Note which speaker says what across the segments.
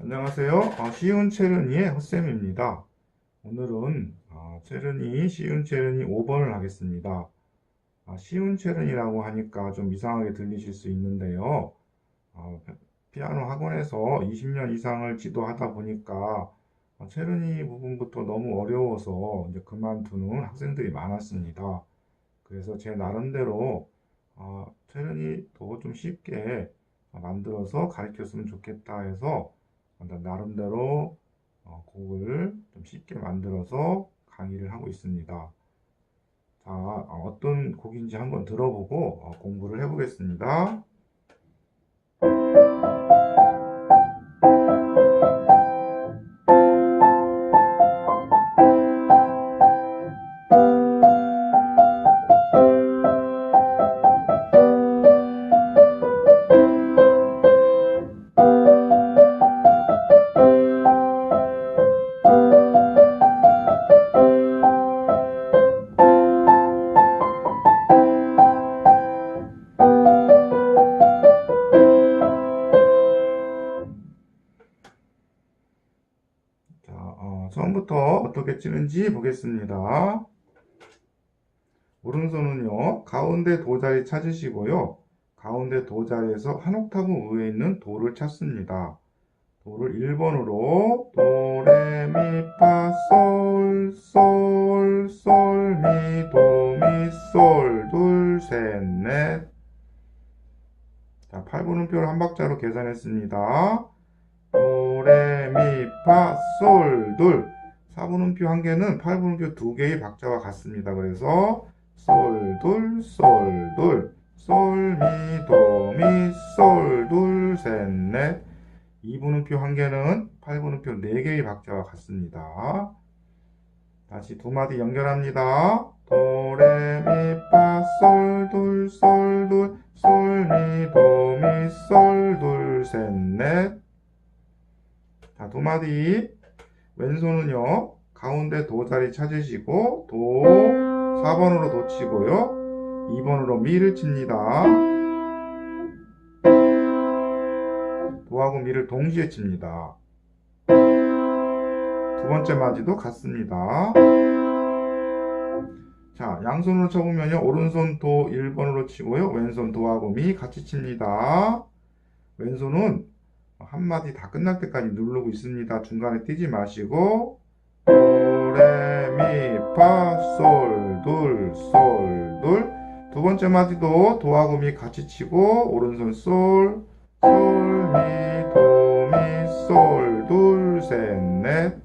Speaker 1: 안녕하세요. 아, 쉬운 체르니의 헛쌤입니다. 오늘은 아, 체르니, 쉬운 체르니 5번을 하겠습니다. 아, 쉬운 체르니라고 하니까 좀 이상하게 들리실 수 있는데요. 아, 피아노 학원에서 20년 이상을 지도하다 보니까 아, 체르니 부분부터 너무 어려워서 이제 그만두는 학생들이 많았습니다. 그래서 제 나름대로 아, 체르니도 좀 쉽게 만들어서 가르쳤으면 좋겠다 해서 나름대로 어, 곡을 좀 쉽게 만들어서 강의를 하고 있습니다. 자, 어, 어떤 곡인지 한번 들어보고 어, 공부를 해보겠습니다. 어떻게 치는지 보겠습니다. 오른손은요, 가운데 도자리 찾으시고요. 가운데 도자리에서 한 옥타브 위에 있는 도를 찾습니다. 도를 1번으로 도, 레, 미, 파, 솔, 솔, 솔, 미, 도, 미, 솔, 둘, 셋, 넷. 자, 8분음표를 한 박자로 계산했습니다. 도, 레, 미, 파, 솔, 둘. 4분음표 한 개는 8분음표 두 개의 박자와 같습니다. 그래서 솔, 둘, 솔, 둘. 솔, 미, 도, 미, 솔, 둘, 셋, 넷. 2분음표 한 개는 8분음표 네 개의 박자와 같습니다. 다시 두 마디 연결합니다. 도, 레, 미, 파, 솔, 둘, 솔, 둘, 솔, 미, 도, 미, 솔, 둘, 셋, 넷. 자, 두 마디. 왼손은요, 가운데 도 자리 찾으시고, 도, 4번으로 도 치고요, 2번으로 미를 칩니다. 도하고 미를 동시에 칩니다. 두 번째 마디도 같습니다. 자, 양손으로 쳐보면요, 오른손 도 1번으로 치고요, 왼손 도하고 미 같이 칩니다. 왼손은 한 마디 다 끝날 때까지 누르고 있습니다. 중간에 뛰지 마시고 도, 레, 미, 파, 솔, 둘, 솔, 둘. 두 번째 마디도 도하고 미 같이 치고 오른손 솔, 솔, 미, 도, 미, 솔, 둘, 셋, 넷.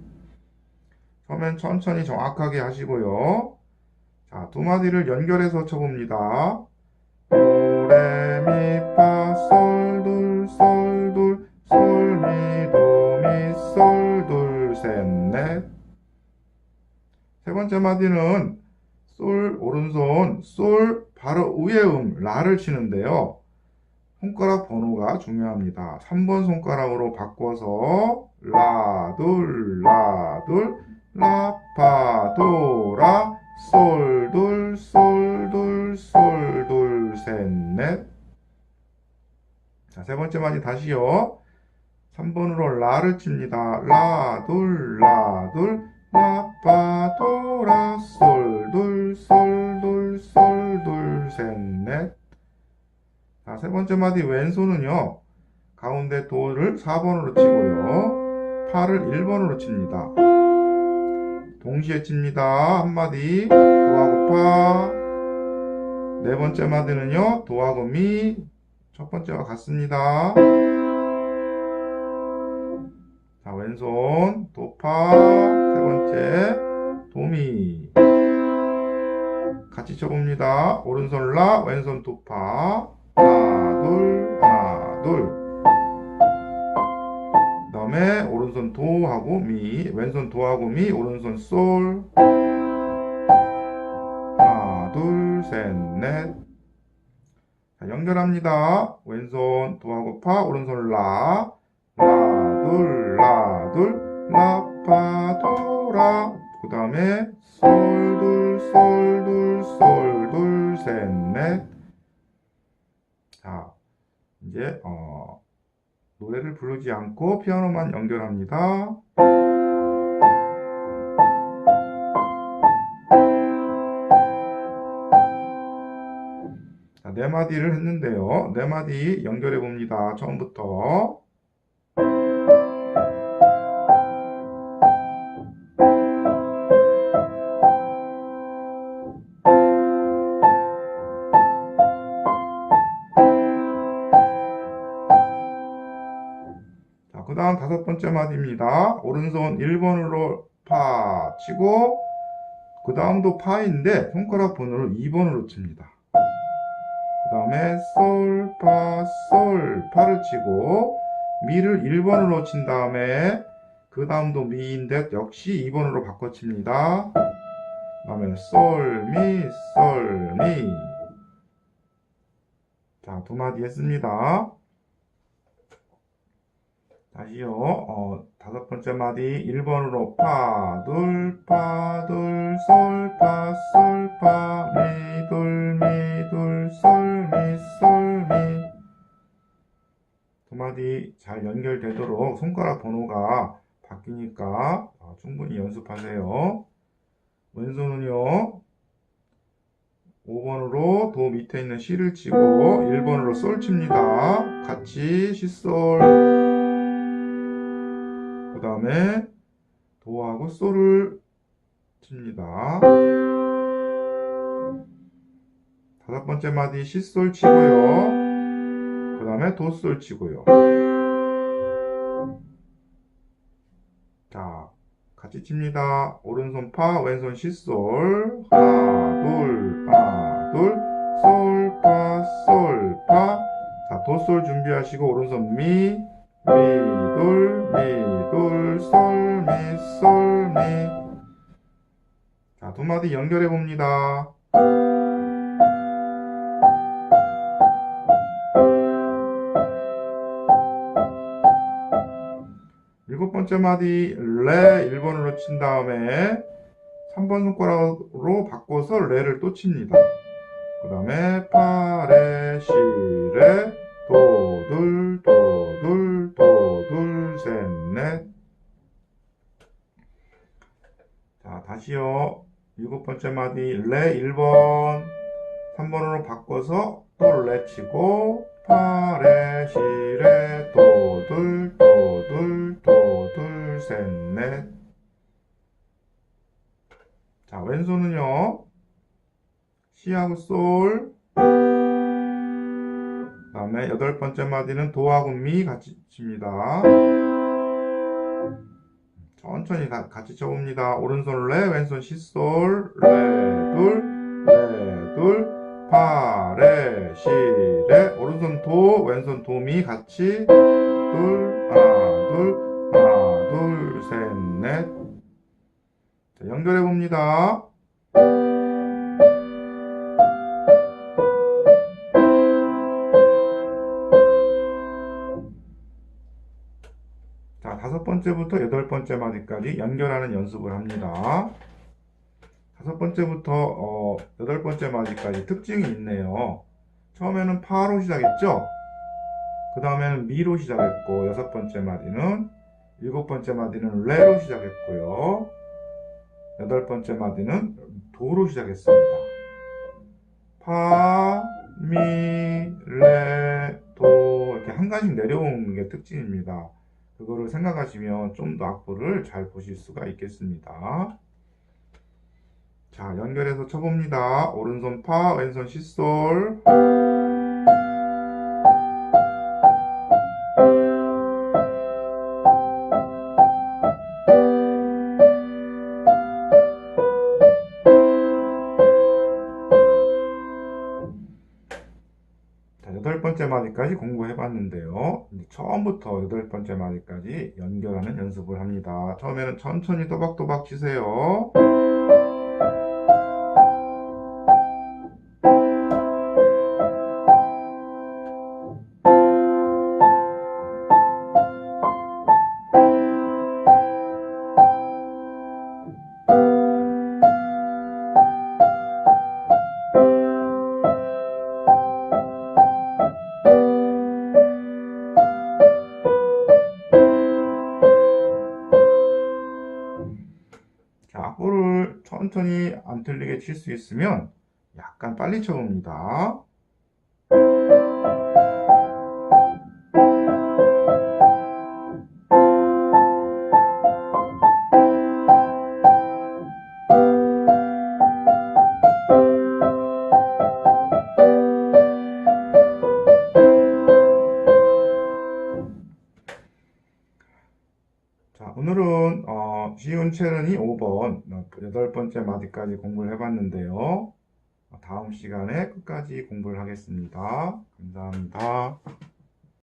Speaker 1: 처음엔 천천히 정확하게 하시고요. 자, 두 마디를 연결해서 쳐봅니다. 도, 레, 미, 파, 세 번째 마디는 솔, 오른손, 솔, 바로 위에 음, 라를 치는데요. 손가락 번호가 중요합니다. 3번 손가락으로 바꿔서 라, 둘, 라, 둘, 라, 파, 도, 라, 솔, 둘, 솔, 둘, 솔, 둘, 셋, 넷. 자, 세 번째 마디 다시요. 3번으로 라를 칩니다. 라, 둘, 라, 둘, 라, 파, 도, 라, 솔, 둘, 솔, 둘, 솔, 둘, 셋, 넷. 자, 세 번째 마디 왼손은요. 가운데 도를 4번으로 치고요. 파를 1번으로 칩니다. 동시에 칩니다. 한 마디 도하고 파. 네 번째 마디는요. 도하고 미. 첫 번째와 같습니다. 자, 왼손 도파. 세 번째 도미. 같이 쳐봅니다. 오른손 라, 왼손 도파. 하나, 둘, 하나, 둘. 그 다음에 오른손 도하고 미, 왼손 도하고 미, 오른손 솔. 하나, 둘, 셋, 넷. 자, 연결합니다. 왼손 도하고 파, 오른손 라. 라, 둘, 라, 둘, 라, 파, 도, 라. 그 다음에 솔, 둘, 솔, 둘, 솔, 둘, 셋, 넷. 자, 이제, 어, 노래를 부르지 않고 피아노만 연결합니다. 자, 네 마디를 했는데요. 네 마디 연결해 봅니다. 처음부터. 자, 그 다음 다섯 번째 마디입니다. 오른손 1번으로 파 치고, 그 다음도 파인데, 손가락 번호를 2번으로 칩니다. 그 다음에 솔, 파, 솔, 파를 치고, 미를 1번으로 친 다음에, 그 다음도 미인데, 역시 2번으로 바꿔 칩니다. 그 다음에 솔, 미, 솔, 미. 자, 두 마디 했습니다. 다시요, 어, 다섯 번째 마디 1번으로 파, 둘, 파, 둘, 솔, 파, 솔, 파, 미, 둘, 미, 둘, 솔, 미, 솔, 미. 두 마디 잘 연결되도록 손가락 번호가 바뀌니까 어, 충분히 연습하세요. 왼손은요, 5번으로 도 밑에 있는 C를 치고 1번으로 솔 칩니다. 같이 시솔. 그 다음에 도하고 솔을 칩니다. 다섯 번째 마디 시솔 치고요. 그 다음에 도솔 치고요. 자, 같이 칩니다. 오른손 파, 왼손 시솔. 하나, 둘, 하나, 둘. 솔, 파, 솔, 파. 자, 도솔 준비하시고 오른손 미, 미, 둘, 미, 둘, 솔, 미, 솔, 미. 자, 두 마디 연결해 봅니다. 일곱 번째 마디 레 1번으로 친 다음에 3번 손가락으로 바꿔서 레를 또 칩니다. 그 다음에 파, 레, 시, 레, 도, 둘, 도, 둘, 도, 둘, 셋, 넷. 자, 다시요. 일곱 번째 마디 레 1번 3번으로 바꿔서 또 레 치고 파, 레, 시, 레, 도, 둘, 도, 둘, 도, 둘, 셋, 넷. 자, 왼손은요. 시하고 솔. 그 다음에 여덟 번째 마디는 도하고 미 같이 칩니다. 천천히 다 같이 쳐봅니다. 오른손 레, 왼손 시솔, 레, 둘, 레, 둘, 파, 레, 시, 레. 오른손 도, 왼손 도, 미 같이 둘, 하나, 둘, 하나, 둘, 셋, 넷. 자, 연결해 봅니다. 번째부터 여덟 번째 마디까지 연결하는 연습을 합니다. 다섯 번째부터 어, 여덟 번째 마디까지 특징이 있네요. 처음에는 파로 시작했죠? 그 다음에는 미로 시작했고, 여섯 번째 마디는, 일곱 번째 마디는 레로 시작했고요. 여덟 번째 마디는 도로 시작했습니다. 파, 미, 레, 도, 이렇게 한 가지씩 내려오는 게 특징입니다. 그거를 생각하시면 좀 더 악보를 잘 보실 수가 있겠습니다. 자, 연결해서 쳐봅니다. 오른손 파, 왼손 시솔. 여덟 번째 마디까지 공부해 봤는데요. 처음부터 여덟 번째 마디까지 연결하는 연습을 합니다. 처음에는 천천히 또박또박 치세요. 악보를 천천히 안 틀리게 칠 수 있으면 약간 빨리 쳐봅니다. 체르니 5번 어, 여덟 번째 마디까지 공부를 해봤는데요. 다음 시간에 끝까지 공부를 하겠습니다. 감사합니다.